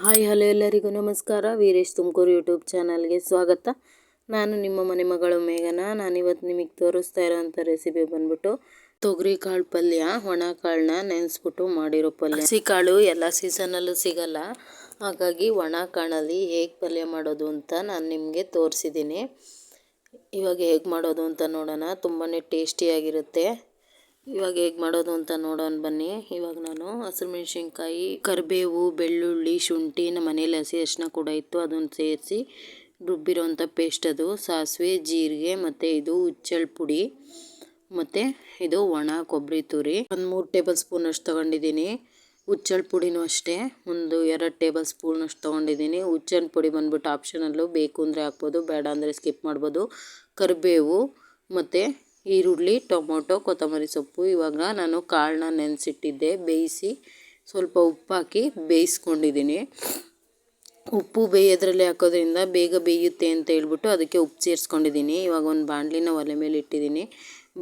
Hi, hello ಎಲ್ಲರಿಗೂ ನಮಸ್ಕಾರ. Veeresh Tumakuru YouTube ಚಾನಲ್ಗೆ ಸ್ವಾಗತ. ನಾನು ನಿಮ್ಮ ಮನೆ ಮಗಳು ಮೇಘನ. ನಾನಿವತ್ತು ನಿಮಗೆ ತೋರಿಸ್ತಾ ಇರೋವಂಥ ರೆಸಿಪಿ ಬಂದ್ಬಿಟ್ಟು ತೊಗರಿ ಕಾಳು ಪಲ್ಯ, ಒಣ ಕಾಳನ್ನ ನೆನೆಸ್ಬಿಟ್ಟು ಮಾಡಿರೋ ಪಲ್ಯ. ಹಸಿ ಕಾಳು ಎಲ್ಲ ಸೀಸನಲ್ಲೂ ಸಿಗಲ್ಲ. ಹಾಗಾಗಿ ಒಣ ಕಾಳಲ್ಲಿ ಹೇಗೆ ಪಲ್ಯ ಮಾಡೋದು ಅಂತ ನಾನು ನಿಮಗೆ ತೋರಿಸಿದ್ದೀನಿ. ಇವಾಗ ಹೇಗೆ ಮಾಡೋದು ಅಂತ ನೋಡೋಣ. ತುಂಬಾ ಟೇಸ್ಟಿಯಾಗಿರುತ್ತೆ. ಇವಾಗ ಹೇಗೆ ಮಾಡೋದು ಅಂತ ನೋಡೋಣ ಬನ್ನಿ. ಇವಾಗ ನಾನು ಹಸಿರು ಮೆಣಸಿನ್ಕಾಯಿ, ಕರಿಬೇವು, ಬೆಳ್ಳುಳ್ಳಿ, ಶುಂಠಿ, ನಮ್ಮ ಮನೇಲಿ ಹಸಿ ಅರಿಶಿನ ಕೂಡ ಇತ್ತು. ಅದನ್ನು ಸೇರಿಸಿ ರುಬ್ಬಿರೋಂಥ ಪೇಸ್ಟ್ ಅದು. ಸಾಸಿವೆ, ಜೀರಿಗೆ, ಮತ್ತು ಇದು ಉಚ್ಚಳ್ ಪುಡಿ, ಮತ್ತು ಇದು ಒಣ ಕೊಬ್ಬರಿ ತುರಿ. ಒಂದು ಮೂರು ಟೇಬಲ್ ಸ್ಪೂನ್ ಅಷ್ಟು ತೊಗೊಂಡಿದ್ದೀನಿ. ಉಚ್ಚಳ್ ಪುಡಿನೂ ಅಷ್ಟೇ. ಒಂದು ಎರಡು ಟೇಬಲ್ ಸ್ಪೂನ್ ಅಷ್ಟು ತೊಗೊಂಡಿದ್ದೀನಿ. ಉಚ್ಚಳ್ ಪುಡಿ ಬಂದ್ಬಿಟ್ಟು ಆಪ್ಷನಲ್ಲೂ ಬೇಕು ಅಂದರೆ ಹಾಕ್ಬೋದು, ಬೇಡ ಅಂದರೆ ಸ್ಕಿಪ್ ಮಾಡ್ಬೋದು. ಕರಿಬೇವು, ಮತ್ತು ಈರುಳ್ಳಿ, ಟೊಮೊಟೊ, ಕೊತ್ತಂಬರಿ ಸೊಪ್ಪು. ಇವಾಗ ನಾನು ಕಾಳನ್ನ ನೆನೆಸಿಟ್ಟಿದ್ದೆ, ಬೇಯಿಸಿ ಸ್ವಲ್ಪ ಉಪ್ಪು ಹಾಕಿ ಬೇಯಿಸ್ಕೊಂಡಿದ್ದೀನಿ. ಉಪ್ಪು ಬೇಯೋದ್ರಲ್ಲಿ ಹಾಕೋದ್ರಿಂದ ಬೇಗ ಬೇಯುತ್ತೆ ಅಂತ ಹೇಳ್ಬಿಟ್ಟು ಅದಕ್ಕೆ ಉಪ್ಪು ಸೇರಿಸ್ಕೊಂಡಿದ್ದೀನಿ. ಇವಾಗ ಒಂದು ಬಾಣಲಿನ ಒಲೆ ಮೇಲೆ ಇಟ್ಟಿದ್ದೀನಿ.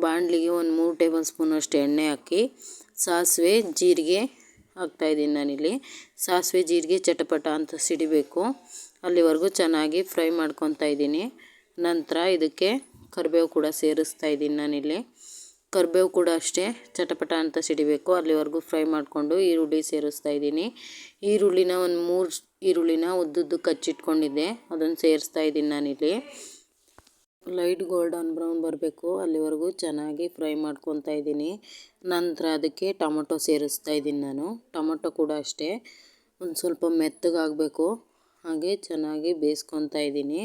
ಬಾಣಲಿಗೆ ಒಂದು ಮೂರು ಟೇಬಲ್ ಸ್ಪೂನಷ್ಟು ಎಣ್ಣೆ ಹಾಕಿ, ಸಾಸಿವೆ, ಜೀರಿಗೆ ಹಾಕ್ತಾಯಿದ್ದೀನಿ ನಾನಿಲ್ಲಿ. ಸಾಸಿವೆ, ಜೀರಿಗೆ, ಚಟಪಟ ಅಂತ ಸಿಡಿಬೇಕು. ಅಲ್ಲಿವರೆಗೂ ಚೆನ್ನಾಗಿ ಫ್ರೈ ಮಾಡ್ಕೊತಾ ಇದ್ದೀನಿ. ನಂತರ ಇದಕ್ಕೆ ಕರಿಬೇವು ಕೂಡ ಸೇರಿಸ್ತಾ ಇದ್ದೀನಿ ನಾನಿಲ್ಲಿ. ಕರಿಬೇವು ಕೂಡ ಅಷ್ಟೇ, ಚಟಪಟ ಅಂತ ಸಿಡಿಬೇಕು. ಅಲ್ಲಿವರೆಗೂ ಫ್ರೈ ಮಾಡಿಕೊಂಡು ಈರುಳ್ಳಿ ಸೇರಿಸ್ತಾ ಇದ್ದೀನಿ. ಈರುಳ್ಳಿನ ಒಂದು ಮೂರು ಈರುಳ್ಳಿನ ಉದ್ದುದ್ದು ಕಚ್ಚಿಟ್ಕೊಂಡಿದ್ದೆ. ಅದನ್ನು ಸೇರಿಸ್ತಾ ಇದ್ದೀನಿ ನಾನಿಲ್ಲಿ. ಲೈಟ್ ಗೋಲ್ಡನ್ ಬ್ರೌನ್ ಬರಬೇಕು. ಅಲ್ಲಿವರೆಗೂ ಚೆನ್ನಾಗಿ ಫ್ರೈ ಮಾಡ್ಕೊತಾ ಇದ್ದೀನಿ. ನಂತರ ಅದಕ್ಕೆ ಟೊಮೊಟೊ ಸೇರಿಸ್ತಾ ಇದ್ದೀನಿ ನಾನು. ಟೊಮೊಟೊ ಕೂಡ ಅಷ್ಟೇ. ಒಂದು ಸ್ವಲ್ಪ ಮೆತ್ತಗಾಗಬೇಕು. ಹಾಗೆ ಚೆನ್ನಾಗಿ ಬೇಯಿಸ್ಕೊತಾ ಇದ್ದೀನಿ.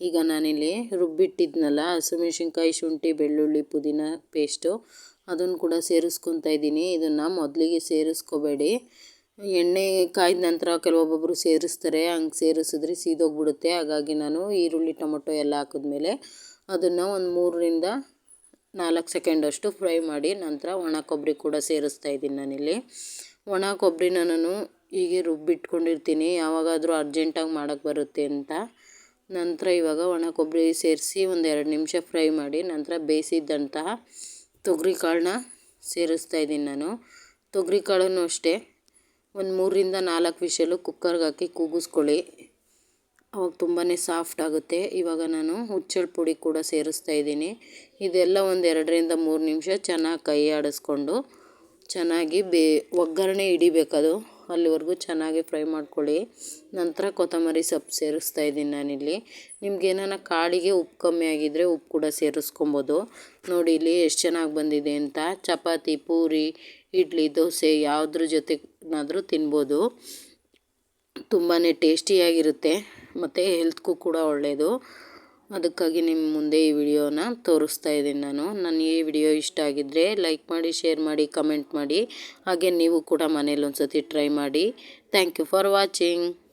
ಈಗ ನಾನಿಲ್ಲಿ ರುಬ್ಬಿಟ್ಟಿದ್ನಲ್ಲ ಹಸಿಮೆಣ್ಸಿನ್ಕಾಯಿ ಶುಂಠಿ, ಬೆಳ್ಳುಳ್ಳಿ, ಪುದೀನ ಪೇಸ್ಟು ಅದನ್ನು ಕೂಡ ಸೇರಿಸ್ಕೊತಾ ಇದ್ದೀನಿ. ಇದನ್ನು ಮೊದಲಿಗೆ ಸೇರಿಸ್ಕೋಬೇಡಿ. ಎಣ್ಣೆ ಕಾಯ್ದ ನಂತರ ಕೆಲವೊಬ್ಬೊಬ್ಬರು ಸೇರಿಸ್ತಾರೆ. ಹಂಗೆ ಸೇರಿಸಿದ್ರೆ ಸೀದೋಗ್ಬಿಡುತ್ತೆ. ಹಾಗಾಗಿ ನಾನು ಈರುಳ್ಳಿ, ಟೊಮೊಟೊ ಎಲ್ಲ ಹಾಕಿದ್ಮೇಲೆ ಅದನ್ನು ಒಂದು ಮೂರರಿಂದ ನಾಲ್ಕು ಸೆಕೆಂಡಷ್ಟು ಫ್ರೈ ಮಾಡಿ ನಂತರ ಒಣ ಕೊಬ್ಬರಿ ಕೂಡ ಸೇರಿಸ್ತಾ ಇದ್ದೀನಿ ನಾನಿಲ್ಲಿ. ಒಣ ಕೊಬ್ಬರಿನ ನಾನು ಹೀಗೆ ರುಬ್ಬಿಟ್ಕೊಂಡಿರ್ತೀನಿ. ಯಾವಾಗಾದರೂ ಅರ್ಜೆಂಟಾಗಿ ಮಾಡೋಕ್ಕೆ ಬರುತ್ತೆ ಅಂತ. ನಂತರ ಇವಾಗ ಒಣ ಕೊಬ್ಬರಿ ಸೇರಿಸಿ ಒಂದು ಎರಡು ನಿಮಿಷ ಫ್ರೈ ಮಾಡಿ ನಂತರ ಬೇಯಿಸಿದ್ದಂತಹ ತೊಗರಿ ಕಾಳನ್ನ ಸೇರಿಸ್ತಾ ಇದ್ದೀನಿ ನಾನು. ತೊಗರಿ ಕಾಳನ್ನು ಅಷ್ಟೇ ಒಂದು ಮೂರರಿಂದ ನಾಲ್ಕು ವಿಷಲು ಕುಕ್ಕರ್ಗೆ ಹಾಕಿ ಕೂಗಿಸ್ಕೊಳ್ಳಿ. ಅವಾಗ ತುಂಬಾ ಸಾಫ್ಟ್ ಆಗುತ್ತೆ. ಇವಾಗ ನಾನು ಹುಚ್ಚಳ ಪುಡಿ ಕೂಡ ಸೇರಿಸ್ತಾ ಇದ್ದೀನಿ. ಇದೆಲ್ಲ ಒಂದು ಎರಡರಿಂದ ಮೂರು ನಿಮಿಷ ಚೆನ್ನಾಗಿ ಕೈ ಆಡಿಸ್ಕೊಂಡು ಚೆನ್ನಾಗಿ ಬೇ ಒಗ್ಗರಣೆ ಹಿಡಿಬೇಕದು. ಅಲ್ಲಿವರೆಗೂ ಚೆನ್ನಾಗಿ ಫ್ರೈ ಮಾಡ್ಕೊಳ್ಳಿ. ನಂತರ ಕೊತ್ತಂಬರಿ ಸೊಪ್ಪು ಸೇರಿಸ್ತಾ ಇದ್ದೀನಿ ನಾನಿಲ್ಲಿ. ನಿಮ್ಗೆ ಏನಾರ ಕಾಳಿಗೆ ಉಪ್ಪು ಕಮ್ಮಿ ಆಗಿದ್ದರೆ ಉಪ್ಪು ಕೂಡ ಸೇರಿಸ್ಕೊಬೋದು. ನೋಡಿ, ಇಲ್ಲಿ ಎಷ್ಟು ಚೆನ್ನಾಗಿ ಬಂದಿದೆ ಅಂತ. ಚಪಾತಿ, ಪೂರಿ, ಇಡ್ಲಿ, ದೋಸೆ ಯಾವುದ್ರ ಜೊತೆನಾದರೂ ತಿನ್ಬೋದು. ತುಂಬಾ ಟೇಸ್ಟಿಯಾಗಿರುತ್ತೆ. ಮತ್ತು ಹೆಲ್ತ್ಗೂ ಕೂಡ ಒಳ್ಳೆಯದು ಅದಕ್ಕಾಗಿ ನಿಮ್ಮ ಮುಂದೆ ಈ ವಿಡಿಯೋನ ತೋರಿಸ್ತಾ ಇದ್ದೀನಿ ನಾನು. ನನ್ನ ಈ ವಿಡಿಯೋ ಇಷ್ಟ ಆಗಿದ್ದರೆ ಲೈಕ್ ಮಾಡಿ, ಶೇರ್ ಮಾಡಿ, ಕಮೆಂಟ್ ಮಾಡಿ. ಹಾಗೆ ನೀವು ಕೂಡ ಮನೇಲಿ ಒಂದು ಸತಿ ಟ್ರೈ ಮಾಡಿ. Thank you for watching.